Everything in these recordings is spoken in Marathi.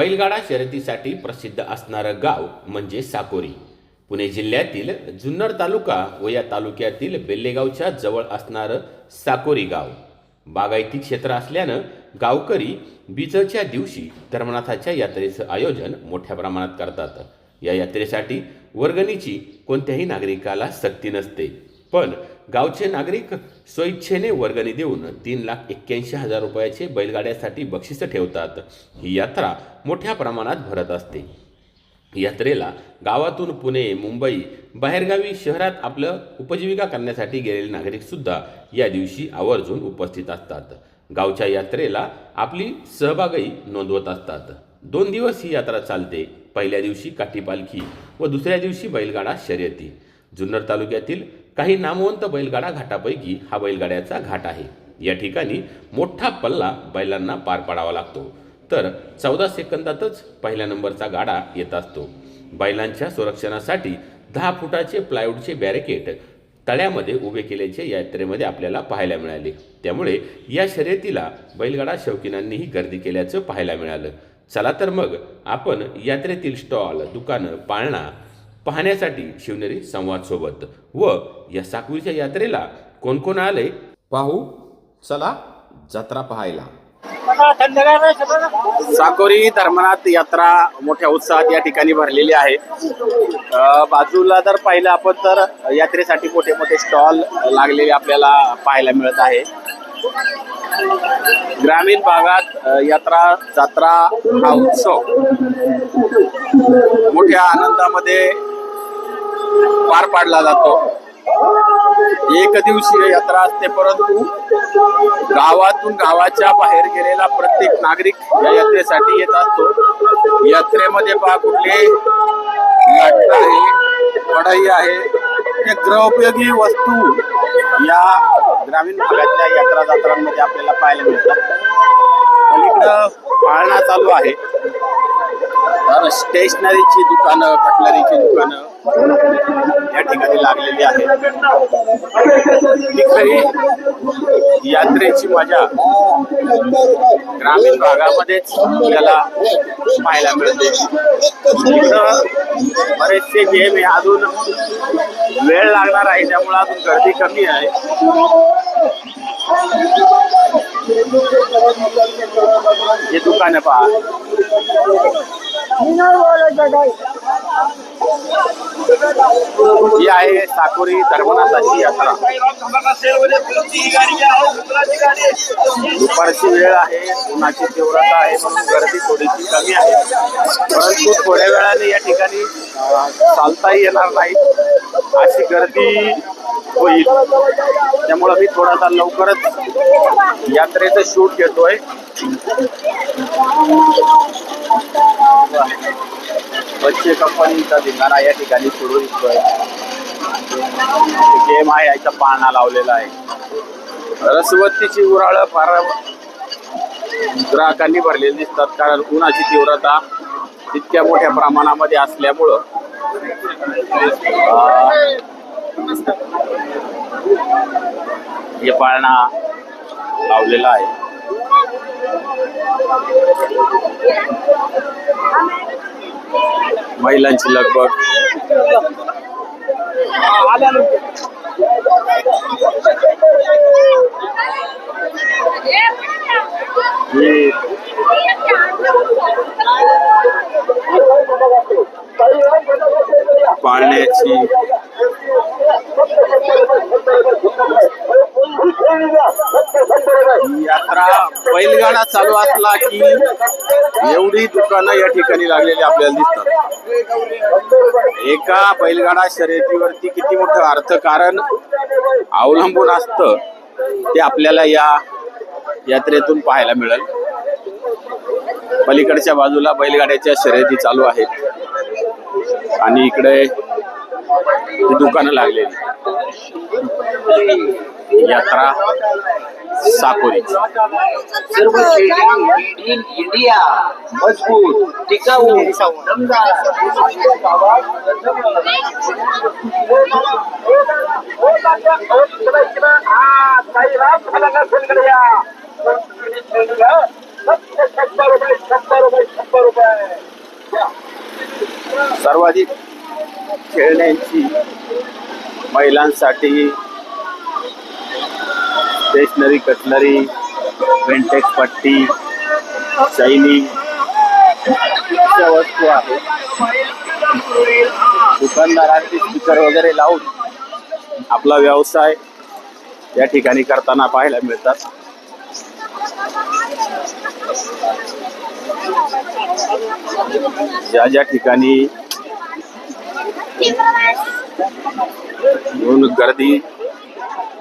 बैलगाडा शर्यतीसाठी प्रसिद्ध असणारं गाव म्हणजे साकोरी. पुणे जिल्ह्यातील जुन्नर तालुका व या तालुक्यातील बेल्लेगावच्या जवळ असणारं साकोरी गाव. बागायती क्षेत्र असल्यानं गावकरी बीजच्या दिवशी धर्मनाथाच्या यात्रेचं आयोजन मोठ्या प्रमाणात करतात. या यात्रेसाठी वर्गणीची कोणत्याही नागरिकाला सक्ती नसते. पण गावचे नागरिक स्वइच्छेने वर्गणी देऊन तीन लाख एक्क्याऐंशी हजार रुपयाचे बैलगाड्यासाठी बक्षिसं ठेवतात. ही यात्रा मोठ्या प्रमाणात भरत असते. यात्रेला गावातून पुणे मुंबई बाहेरगावी शहरात आपलं उपजीविका करण्यासाठी गेलेले नागरिकसुद्धा या दिवशी आवर्जून उपस्थित असतात. गावच्या यात्रेला आपली सहभागही नोंदवत असतात. दोन दिवस ही यात्रा चालते. पहिल्या दिवशी काठी पालखी व दुसऱ्या दिवशी बैलगाडा शर्यती. जुन्नर तालुक्यातील काही नामवंत बैलगाडा घाटापैकी हा बैलगाड्याचा घाट आहे. या ठिकाणी मोठा पल्ला बैलांना पार पाडावा लागतो. तर चौदा सेकंदातच पहिल्या नंबरचा गाडा येत असतो. बैलांच्या संरक्षणासाठी दहा फुटाचे प्लायवूडचे बॅरिकेड तळ्यामध्ये उभे केल्याचे यात्रेमध्ये आपल्याला पाहायला मिळाले. त्यामुळे या शर्यतीला बैलगाडा शौकीनांनीही गर्दी केल्याचं पाहायला मिळालं. चला तर मग आपण यात्रेतील स्टॉल दुकानं पाळणा पाहण्यासाठी शिवनेरी संवाद सोबत. व या साकवीच्या यात्रेला कोण कोण आले? पाहू. चला जत्रा पाहायला. साकोरी धर्मनाथ यात्रा मोठ्या उत्साहात या ठिकाणी भरलेली आहे. बाजूला जर पाहिलं आपण तर यात्रेसाठी मोठे मोठे स्टॉल लागलेले आपल्याला पाहायला मिळत आहे. ग्रामीण भागात यात्रा जत्रा हा उत्सव मोठ्या आनंदामध्ये पार पाडला जातो. एक दिवसीय यात्रा असते परंतु गावातून गावाच्या बाहेर गेलेला प्रत्येक नागरिक या यात्रेसाठी येत असतो. यात्रेमध्ये पहा कुठले लाटणं आहे कढई आहे हे गृहोपयोगी वस्तू या ग्रामीण भागातल्या यात्रा जत्रांमध्ये आपल्याला पाहायला मिळतात. पलीकडं पाळणा चालू आहे. तर स्टेशनरीची दुकानं कटलरीची दुकानं या ठिकाणी लागलेली आहे. ही खरी यात्रेची मजा ग्रामीण भागामध्येच आपल्याला पाहायला मिळते. इथं बरेचसे गेम हे अजून वेळ लागणार आहे त्यामुळे अजून गर्दी कमी आहे. हे दुकानं पहा. ही आहे साकोरी धर्मनाथाची यात्रा. दुपारची वेळ आहे उन्हाची तीव्रता आहे म्हणून गर्दी थोडीशी कमी आहे. परंतु थोड्या वेळाने या ठिकाणी चालताही येणार नाही. अशी गर्दी होईल. त्यामुळं मी थोडासा लवकरच यात्रेचं शूट घेतोय. बच्चे कंपनीचा धिंगाणा या ठिकाणी सुरू दिसतोय. गेम आहे याचा पाळणा लावलेला आहे. रसवत्तीची उराळ फार ग्राहकांनी भरलेली दिसतात कारण उन्हाची तीव्रता तितक्या मोठ्या प्रमाणामध्ये असल्यामुळं हे पाळणा लावलेला आहे. महिलांची लगबग. पाळण्याची. यात्रा बैलगाडा चालू असला की एवढी दुकानं या ठिकाणी लागलेली आपल्याला दिसतात. एका बैलगाडा शर्यतीवरती किती मोठं अर्थकारण अवलंबून असतं ते आपल्याला या यात्रेतून पाहायला मिळेल. पलीकडच्या बाजूला बैलगाड्याच्या शर्यती चालू आहेत. आणि इकडे दुकानं लागलेली. यात्रा साकोरी. सर्व ट्रेडिंग मेड इन इंडिया मजबूत टिकाऊ रुपये राष्ट्रवादी खेळण्यांची महिलांसाठी स्टेशनरी कटलरी बेंटेक्स पट्टी चैनी अशा वस्तू आहेत. दुकानदारांचे स्पीकर वगैरे लावून आपला व्यवसाय या ठिकाणी करताना पाहायला मिळतात. ज्या ज्या ठिकाणी गर्दी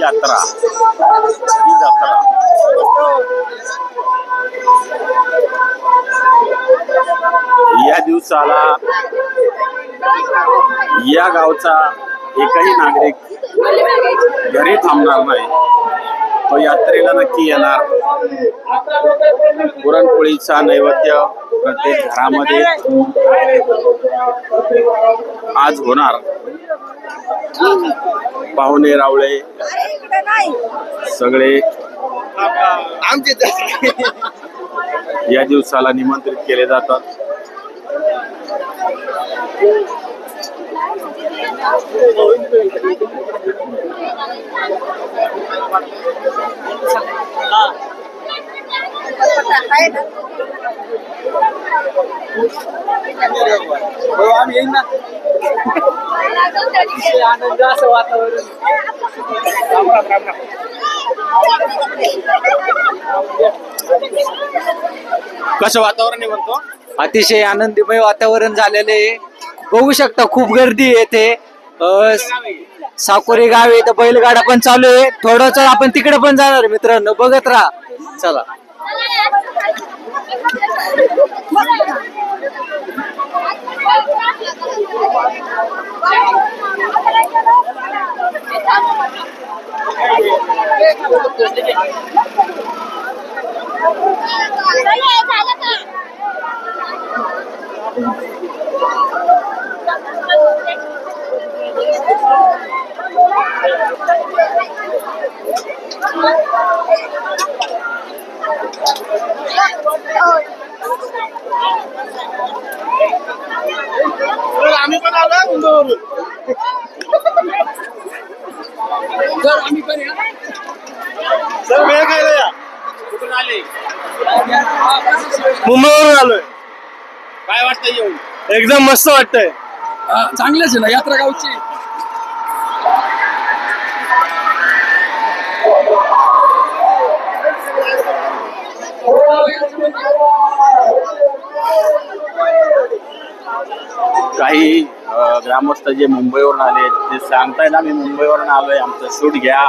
यात्रा. ही जत्रा या दिवसाला या गावचा एकही नागरिक घरी थांबणार नाही. तो यात्रेला नक्की येणार. पुरणपोळीचा नैवेद्य प्रत्येक घरामध्ये आज होणार. पाहुणे रावळे सगळे या दिवसाला निमंत्रित केले जातात. आनंद असं वातावरण कसं वातावरण आहे म्हणतो? अतिशय आनंदमय वातावरण झालेलं आहे. बघू शकता खूप गर्दी आहे साकोरे गाव आहे तर बैलगाडा पण चालू आहे. थोडंच आपण तिकडे पण जाणार मित्रांनो. बघत राहा. चला आम्ही पण आलो मुंबईवरून सर वेळ काय या कुठून आले मुंबईवरून आलोय. काय वाटतं येऊन? एकदम मस्त वाटतंय. चांगलंच आहे ना यात्रा गावची? काही अ, ग्रामस्थ जे मुंबईवरून आले ते सांगतायत आम्ही मुंबईवरून आलोय आमचं शूट घ्या.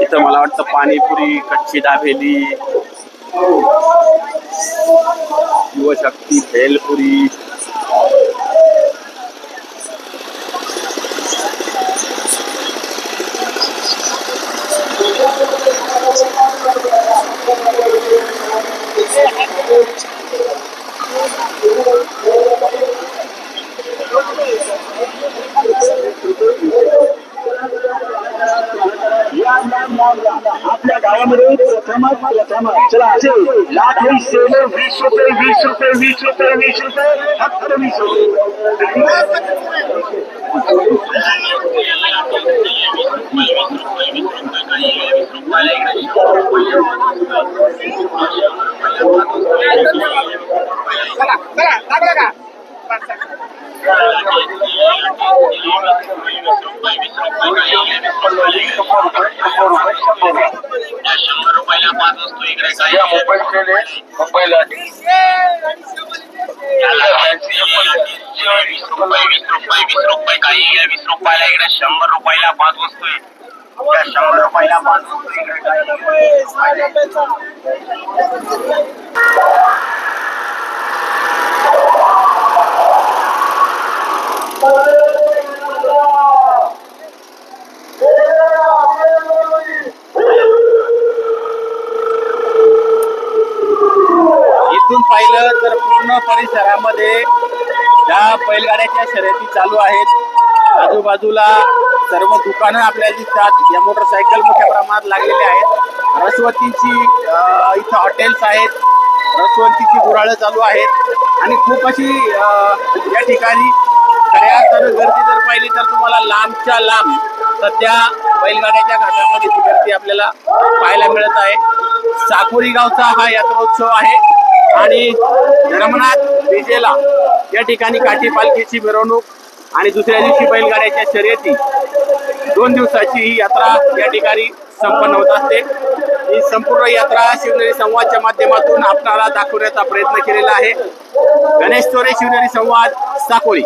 इथं मला वाटतं पाणीपुरी कच्ची दाबेली युवशक्ती भेलपुरी आपल्या गावामध्ये प्रथमच प्रथमच चला असे लाख वीस सेवे वीस रुपये वीस रुपये वीस रुपये वीस रुपये फक्त वीस शंभर रुपयाला पाच वस्तू इकडे काय मुंबईला वीस रुपये वीस रुपये वीस रुपये काही वीस रुपयाला इकडे शंभर रुपयाला पाच वस्तू आहे त्या शंभर रुपयाला पाच वस्तू इकडे काही इथून पाहिलं तर परिसरामध्ये त्या बैलगाड्याच्या शर्यती चालू आहेत. आजूबाजूला सर्व दुकानं आपल्याला दिसतात. या मोटरसायकल मोठ्या प्रमाणात लागलेल्या आहेत. रसवंतीची इथं हॉटेल्स आहेत. रसवंतीची गुराळं चालू आहेत. आणि खूप अशी या ठिकाणी खऱ्या तर गर्दी जर पाहिली तर तुम्हाला लांबच्या लांब सध्या बैलगाड्याच्या घाटामध्ये ती गर्दी आपल्याला पाहायला मिळत आहे. साकोरी गावचा हा यात्रोत्सव आहे. आणि रमनाथ विजेला या ठिकाणी काठी पालखीची मिरवणूक आणि दुसऱ्या दिवशी बैलगाड्याच्या शर्यती. दोन दिवसाची ही यात्रा या ठिकाणी संपन्न होत असते. ही संपूर्ण यात्रा शिवनेरी संवादच्या माध्यमातून आपणाला दाखवण्याचा प्रयत्न केलेला आहे. गणेश चोरे शिवनेरी संवाद साकोळी